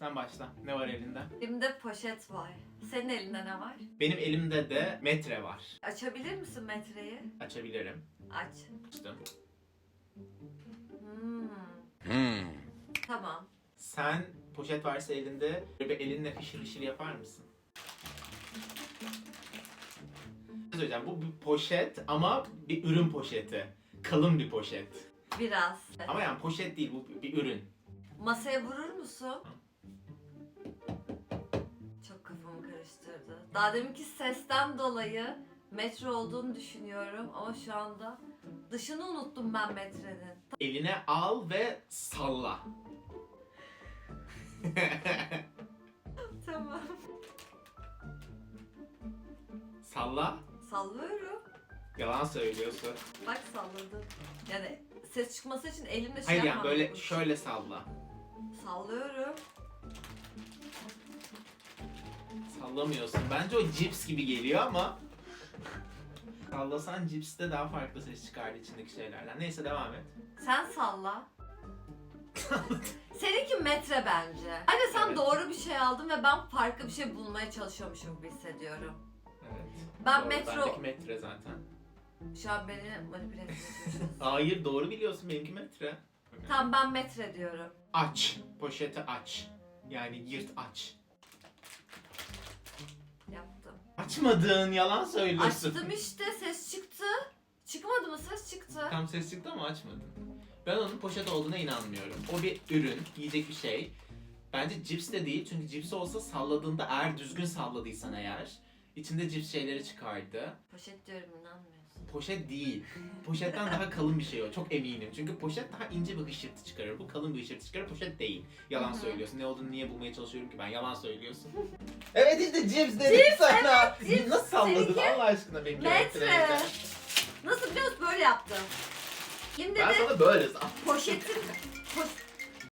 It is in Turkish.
Sen başla. Ne var elinde? Elimde poşet var. Senin elinde ne var? Benim elimde de metre var. Açabilir misin metreyi? Açabilirim. Aç. Açtım. Hmm. Tamam. Sen poşet varsa elinde böyle elinle fişir fişir yapar mısın? Şey söyleyeceğim. Bu bir poşet ama bir ürün poşeti. Kalın bir poşet. Biraz. Ama yani poşet değil bu bir ürün. Masaya vurur musun? Kafamı karıştırdı. Daha deminki sesten dolayı metre olduğunu düşünüyorum ama şu anda dışını unuttum ben metrenin. Eline al ve salla. Tamam. salla. Sallıyorum. Yalan söylüyorsun. Bak salladım. Yani ses çıkması için elimle şey Hayır yani böyle şöyle salla. Sallıyorum. Sallamıyorsun. Bence o cips gibi geliyor ama sallasan cipste daha farklı ses çıkardı içindeki şeylerden. Neyse devam et. Sen salla. Seninki metre bence. Anne sen Evet. doğru bir şey aldın ve ben farklı bir şey bulmaya çalışıyormuşum gibi hissediyorum. Evet. Ben Doğru, metro... Bendeki metre zaten. Şu an beni manipüle çalışıyorsun. Hayır doğru biliyorsun benimki metre. tamam ben metre diyorum. Aç. Poşeti aç. Yani yırt aç. Açmadın yalan söylüyorsun. Açtım işte ses çıktı. Çıkmadı mı ses çıktı. Tam ses çıktı ama açmadın. Ben onun poşet olduğuna inanmıyorum. O bir ürün, yiyecek bir şey. Bence cips de değil çünkü cips olsa salladığında eğer düzgün salladıysan eğer içinde cips şeyleri çıkardı. Poşet diyorum inanmıyorsun. Poşet değil. Poşetten daha kalın bir şey o. Çok eminim. Çünkü poşet daha ince bir hışırtı çıkarır. Bu kalın bir hışırtı çıkarır. Poşet değil. Yalan söylüyorsun. Ne olduğunu niye bulmaya çalışıyorum ki ben? Yalan söylüyorsun. evet işte cips dedim sana. cips. Nasıl salladın Seninki Allah aşkına benimki Metre. Nasıl biliyorsun böyle yaptım. Kim dedi? Ben sana böyle sal. Poşetin... Poş...